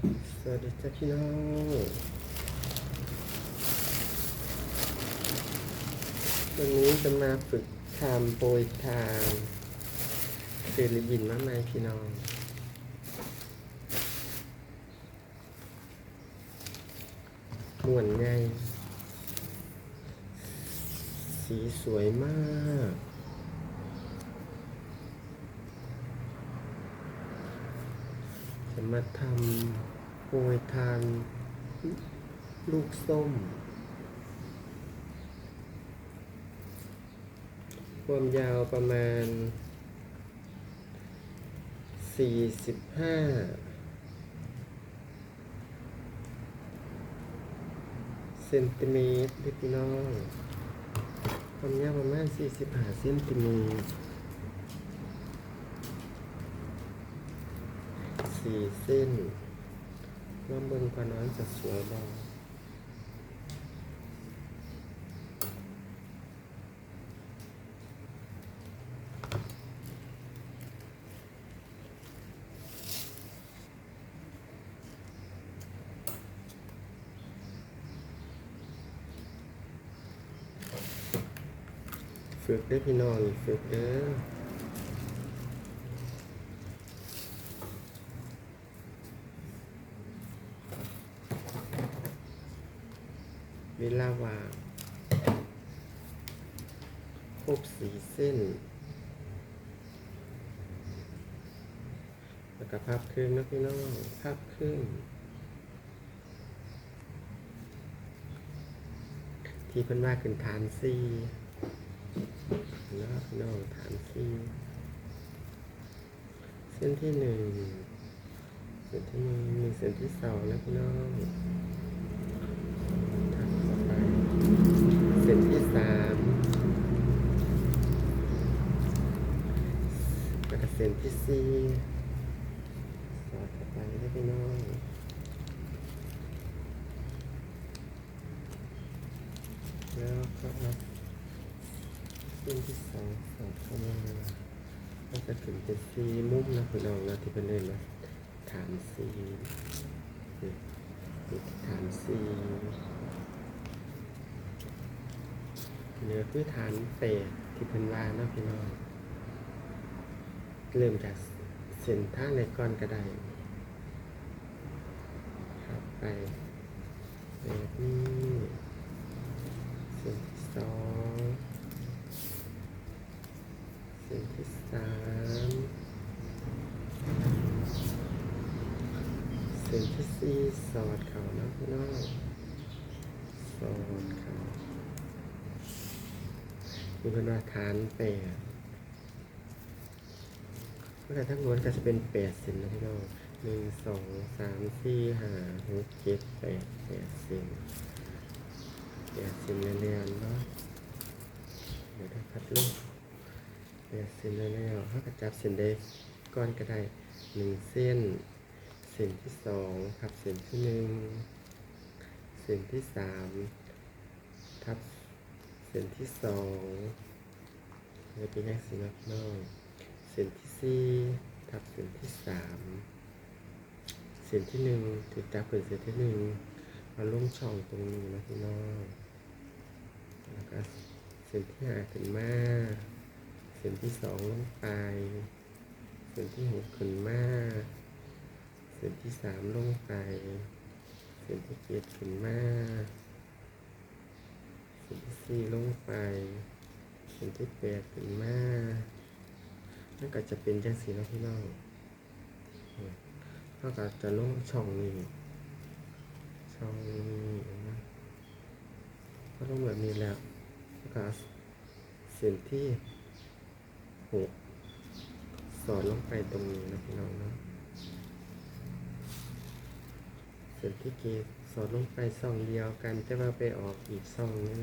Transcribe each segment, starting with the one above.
สวัสดีจ้าพี่น้องวันนี้จะมาฝึกทำโปรยทานเซริบินมากมายพี่น้อง ม่วนไงสีสวยมากจะมาทำ โปรยทานลูกส้ม ความยาวประมาณ 45 เซนติเมตรเด็กพี่น้อง ความยาวประมาณ 45 เซนติเมตรสี่เส้น ว่าเบิ่งกว่าน้อยจะสวยบอฝึกได้พี่น้องฝึกเด้อ เวลาวางครบสีเส้น แล้วก็พับครึ่งนะพี่น้องพับครึ่งที่เพิ่นว่าขึ้นฐานซีแล้วพี่น้องฐานซีเส้นที่หนึ่งเส้นที่หนึ่งมีเส้นที่สองนะพี่น้อง ถัดต่อไปเส้นที่สามแล้วก็เส้ นที่สี่สอดเข้าไปให้พี่น้องแล้วก็เอาเส้นที่สองสอดเข้ามาก็จะถึงเป็นสีมุมนะพี่น้องนะที่เป็นเลยนะฐานสีนี่ฐานสีเหนือคือฐานเปดที่เพิ่นว่านะพี่น้อง เริ่มจากเส้นท่างในก้อนก็ได้ครับไปแบบนี้เส้นที่สองเส้นที่สามเส้นที่สี่สอดเขานาะพี่น้องสอดเขามีเป็นว่าฐานแปด มื่อทั้งล้วนก็จะเป็นแปดเซนนะพี่น้องหนึ่งสองสามสี่ห้าหกเจ็ดแปดแปดเซนแปดเซนเรียนๆเนาะเดี๋ยวถ้าพัดลูกแปดเซนเรียนๆถ้าก็จับเส้นได้ก้อนก็ได้หนึ่งเส้นเส้นที่สองทับเส้นที่หนึ่งเส้นที่สามทับเส้นที่สองจะเป็นแยกสีนับนอก เส้นที่สี่ทับเส้นที่สามเส้นที่หนึ่งถือจับเป็นเส้นที่หนึ่งมาลงช่องตรงนี้นะพี่น้องแล้วก็เส้นที่ห้าขึ้นมาเส้นที่สองลงไปเส้นที่หกขึ้นมาเส้นที่สามลงไปเส้นที่เจ็ดขึ้นมาเส้นที่สี่ลงไปเส้นที่แปดขึ้นมา นั่นก็จะเป็นจังสีนะพี่น้องเท่ากจะลงช่องนี้ ช่องนี้นะก็ลงแบบนี้แล้วแล้วก็เส้นที่หกสอดลงไปตรงนี้นะพี่น้องนะเส้นที่เกสอดลงไปช่องเดียวกันแต่ว่าไปออกอีกช่องนึง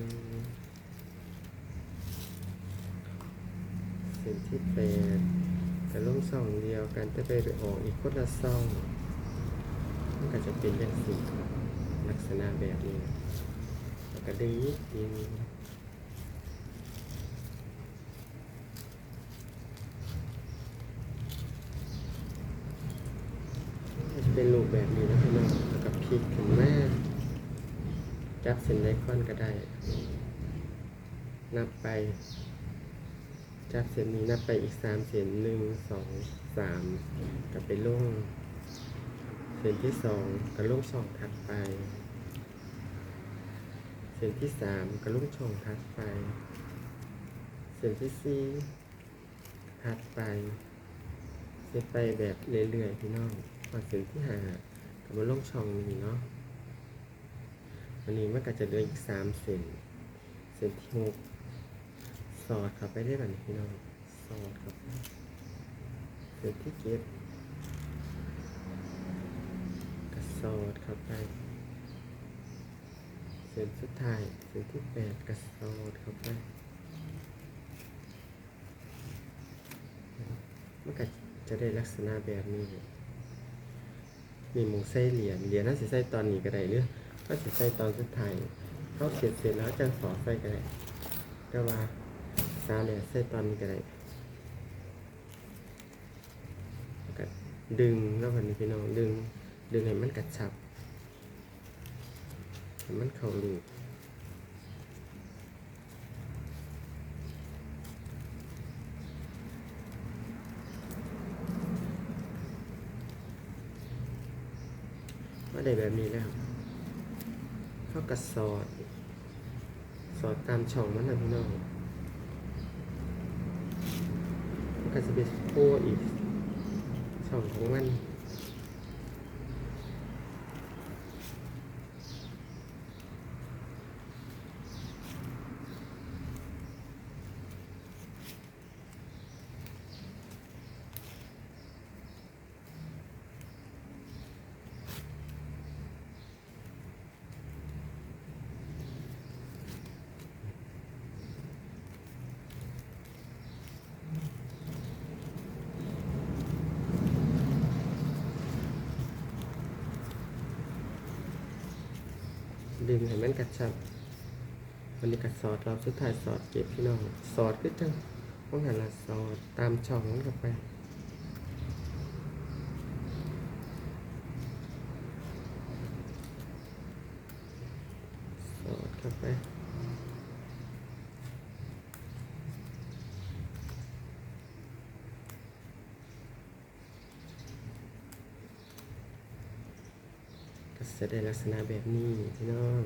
เส้นที่แปดจะลงช่องเดียวกันแต่ไปออกอีกคนละช่องมันก็จะเป็นอย่างสี่ลักษณะแบบนี้แล้วก็ดึงนิดเดีจะเป็นลูกแบบนี้นะพี่น้องแล้วก็พลิกขึ้นมาจับเส้นไดคอนก็ได้ นับไป จับเส้นนี้นับไปอีกสามเส้นหนึ่งสองสามกลับไปลงเส้นที่สองกระลงช่องถัดไป เส้นที่สามกระลงช่องถัดไป เส้นที่สี่ถัดไปเส้นไปแบบเรื่อยๆพี่น้องพอเส้นที่ห้าก็มาลงช่องนี้เนาะวันนี้มันก็จะเหลืออีกสามเส้นเส้นที่หก สอดเข้าไปได้แบบนี้พี่น้องสอดเข้าไปเส้นที่เจ็ดก็สอดเข้าไปเส้นสุดท้ายเส้นที่แปดก็สอดเข้าไปมันก็จะได้ลักษณะแบบนี้มีหมูใส่เหรียญเหรียญน่าจะใส่ตอนนี้ก็ได้หรือก็จะใส่ตอนสุดท้ายเขาเสร็จเสร็จแล้วจังสอดใส่ก็ได้แต่ว่า ซาเหรียใส่ตอนนี้ก็ได้ก็ดึงแล้ววันนี้พี่น้องดึง ดึงให้มันกระชับให้มันเข้าลูกก็ได้แบบนี้แล้วเข้ากระสอด สอดตามช่องมันนะพี่น้อง มันก็จะเป็นโฟอีกสองของมัน ดึงให้มันกระชับวันนี้กัดสอดเราสุดท้ายสอดเก็บพี่น้องสอดขึ้นจังพวกหันละสอดตามช่องนั้นไป สอดเข้าไป ก็ จะได้ลักษณะแบบนี้พี่น้อง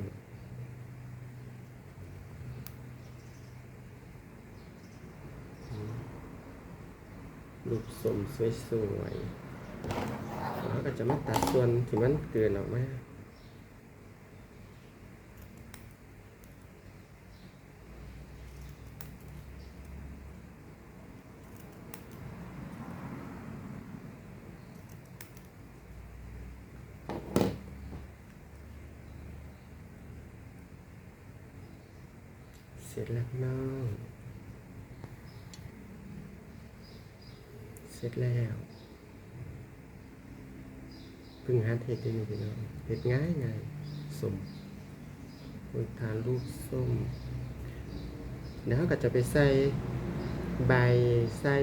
รูปสมสวยๆแล้วก็จะมาตัดส่วนที่มันเกินออกมา เสร็จแล้วน้อง เสร็จแล้วเพึ่งหัดเห็ดได้อยู่พี่น้องเห็ดง่ายง่ายสมคนทานลูกส้มแล้วก็จะไปใส่ใบใส่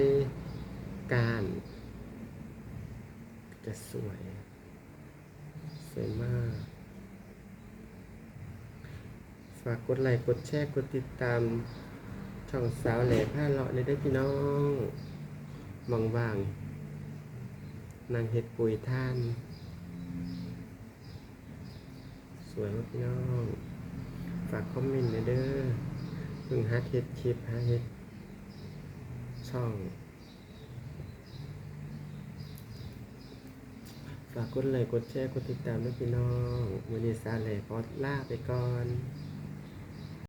การ จะสวย สวยมาก ฝากกดไลค์กดแชร์กดติดตาม ช่องสาวแหล่ผ้าเลาะเลยได้พี่น้องมองว่างนางเห็ดปุ๋ยท่าน สวยมากพี่น้อง ฝากคอมเมนต์น่อยเด้อเพิ่งหาเห็ดคลิปหาเห็ดช่อง ฝากกดไลค์กดแชร์กดติดตามด้วยพี่น้องวันนี้สาวแหล่ขอลาไปก่อน